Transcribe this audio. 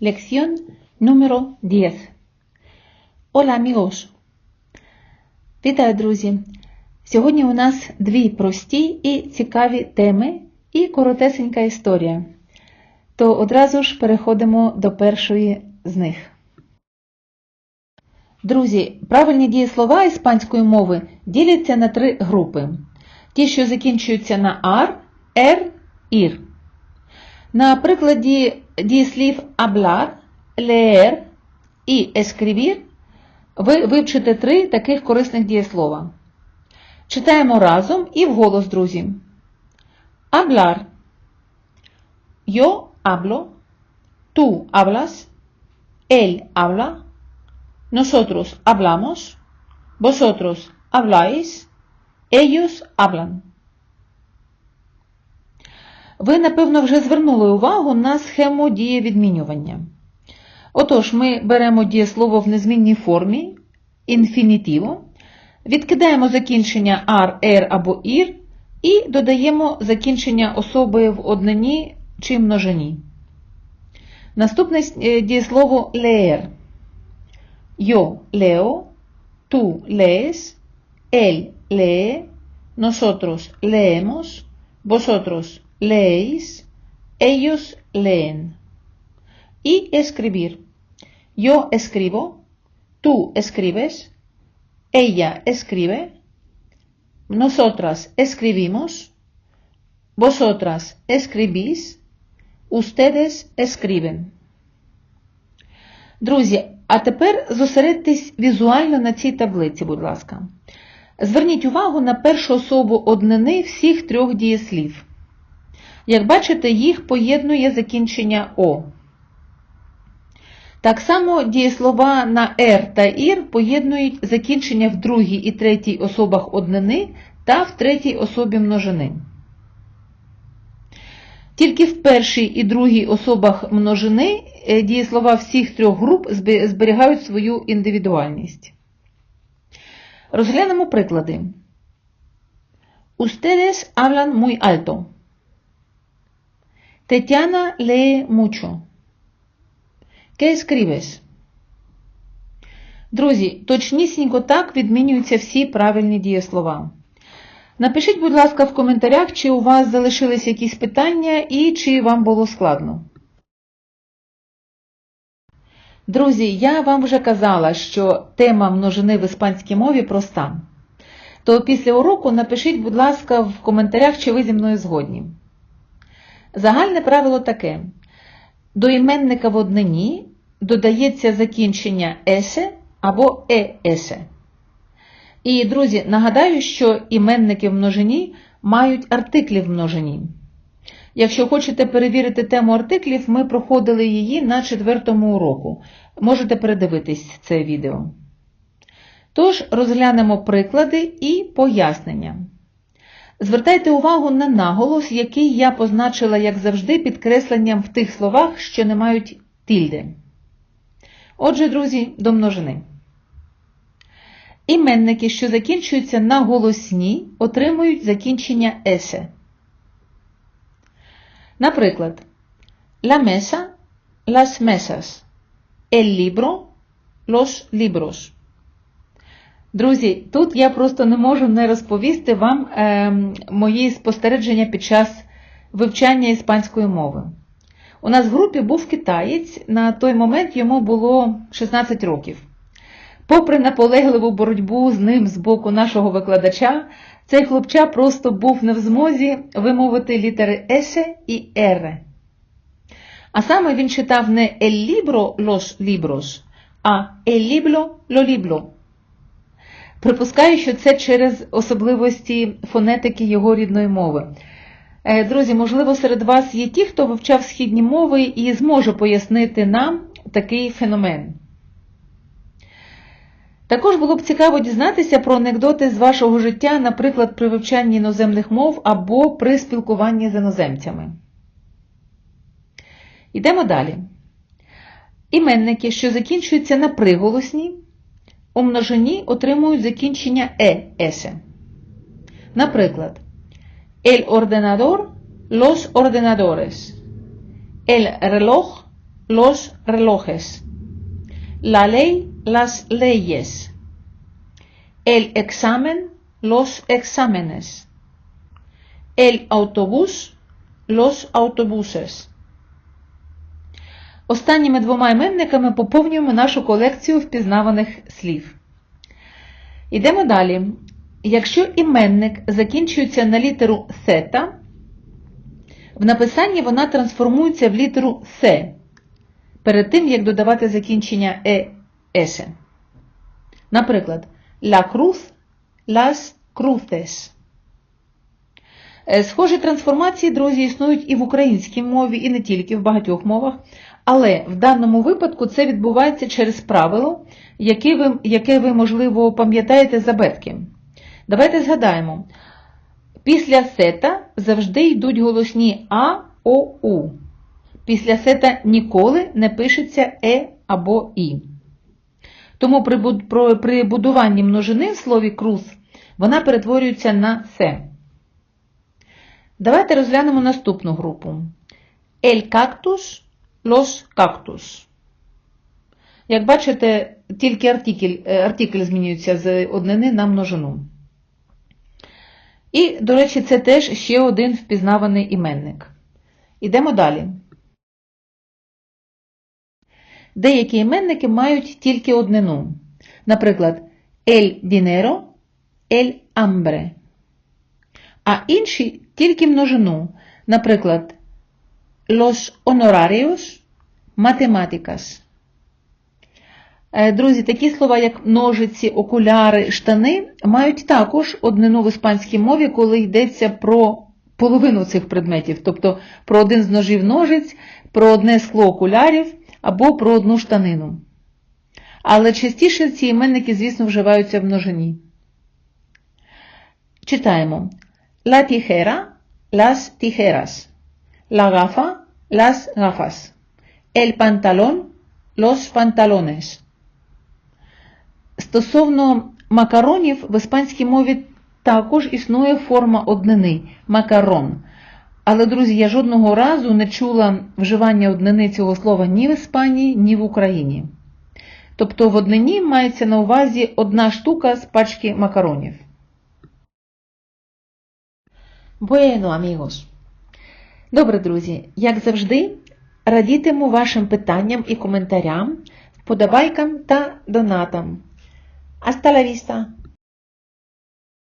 Lección número 10. Hola amigos! Вітаю, друзі! Сьогодні у нас дві прості і цікаві теми і коротесенька історія. То одразу ж переходимо до першої з них. Друзі, правильні дієслова іспанської мови діляться на три групи. Ті, що закінчуються на ар, ер, ір. На прикладі дієслів hablar, leer і escribir ви вивчите три таких корисних дієслова. Читаємо разом і вголос, друзі. Hablar. Yo hablo. Tú hablas. Él habla. Nosotros hablamos. Vosotros habláis. Ellos hablan. Ви, напевно, вже звернули увагу на схему дієвідмінювання. Отож, ми беремо дієслово в незмінній формі, інфінітіво, відкидаємо закінчення ар, ер або ір і додаємо закінчення особи в однині чи множині. Наступне дієслово leer. Yo leo, tú lees, él lee, nosotros leemos, vosotros leéis, ellos leen. Y escribir. Yo escribo, tú escribes, ella escribe, nosotras escribimos, vosotras escribís, ustedes escriben. Друзі, а тепер зосередьтесь візуально на цій таблиці, будь ласка. Зверніть увагу на першу особу однини всіх трьох дієслів. Як бачите, їх поєднує закінчення О. Так само дієслова на «р» та «ір» поєднують закінчення в другій і третій особах однини та в третій особі множини. Тільки в першій і другій особах множини дієслова всіх трьох груп зберігають свою індивідуальність. Розглянемо приклади. Ustedes hablan muy alto. Tetiana lee mucho. ¿Qué escribes? Друзі, точнісінько так відмінюються всі правильні дієслова. Напишіть, будь ласка, в коментарях, чи у вас залишились якісь питання і чи вам було складно. Друзі, я вам вже казала, що тема множини в іспанській мові проста. То після уроку напишіть, будь ласка, в коментарях, чи ви зі мною згодні. Загальне правило таке: до іменника в однині додається закінчення есе або еесе. І, друзі, нагадаю, що іменники в множині мають артиклі в множині. Якщо хочете перевірити тему артиклів, ми проходили її на четвертому уроку. Можете передивитись це відео. Тож, розглянемо приклади і пояснення. Звертайте увагу на наголос, який я позначила, як завжди, підкресленням в тих словах, що не мають тільди. Отже, друзі, до множини. Іменники, що закінчуються на голосні, отримують закінчення есе. Наприклад, la mesa, las mesas, el libro, los libros. Друзі, тут я просто не можу не розповісти вам е, мої спостереження під час вивчання іспанської мови. У нас в групі був китаєць, на той момент йому було 16 років. Попри наполегливу боротьбу з ним з боку нашого викладача, цей хлопча просто був не в змозі вимовити літери Есе і Ере. А саме він читав не «el libro los libros», а «el libro lo libro». Припускаю, що це через особливості фонетики його рідної мови. Друзі, можливо, серед вас є ті, хто вивчав східні мови і зможе пояснити нам такий феномен. Також було б цікаво дізнатися про анекдоти з вашого життя, наприклад, при вивчанні іноземних мов або при спілкуванні з іноземцями. Йдемо далі. Іменники, що закінчуються на приголосні, у множині отримують закінчення е есе. Наприклад, el ordenador, los ordenadores, el reloj, los relojes. La ley, las leyes. El examen, los exámenes. El autobús, los autobuses. Останніми двома іменниками поповнюємо нашу колекцію впізнаваних слів. Йдемо далі. Якщо іменник закінчується на літеру сета, в написанні вона трансформується в літеру С перед тим, як додавати закінчення е есе. Наприклад, La cruz, las cruces. Схожі трансформації, друзі, існують і в українській мові, і не тільки в багатьох мовах. Але в даному випадку це відбувається через правило, яке ви, яке ви можливо, пам'ятаєте з абетки. Давайте згадаємо. Після сета завжди йдуть голосні А, О, У. Після сета ніколи не пишеться Е або І. Тому при, будуванні множини в слові круз вона перетворюється на се. Давайте розглянемо наступну групу. El cactus, los cactus. Як бачите, тільки артикль, е, артикль змінюється з однини на множину. І, до речі, це теж ще один впізнаваний іменник. Ідемо далі. Деякі іменники мають тільки однину. Наприклад, el dinero, el hambre. А інші тільки множину. Наприклад, los honorarios, matemáticas. Е, Друзі, такі слова, як ножиці, окуляри, штани, мають також однину в іспанській мові, коли йдеться про половину цих предметів, тобто про один з ножів ножиць, про одне скло окулярів або про одну штанину. Але частіше ці іменники, звісно, вживаються в множині. Читаємо: La tijera, las tijeras. La gafa, las gafas. El pantalón, los pantalones. Стосовно макаронів в іспанській мові також існує форма однини макарон. Але, друзі, я жодного разу не чула вживання однини цього слова ні в Іспанії, ні в Україні. Тобто в однині мається на увазі одна штука з пачки макаронів. Bueno, amigos. Добре, друзі, як завжди, радітиму вашим питанням і коментарям, вподобайкам та донатам. Hasta la vista!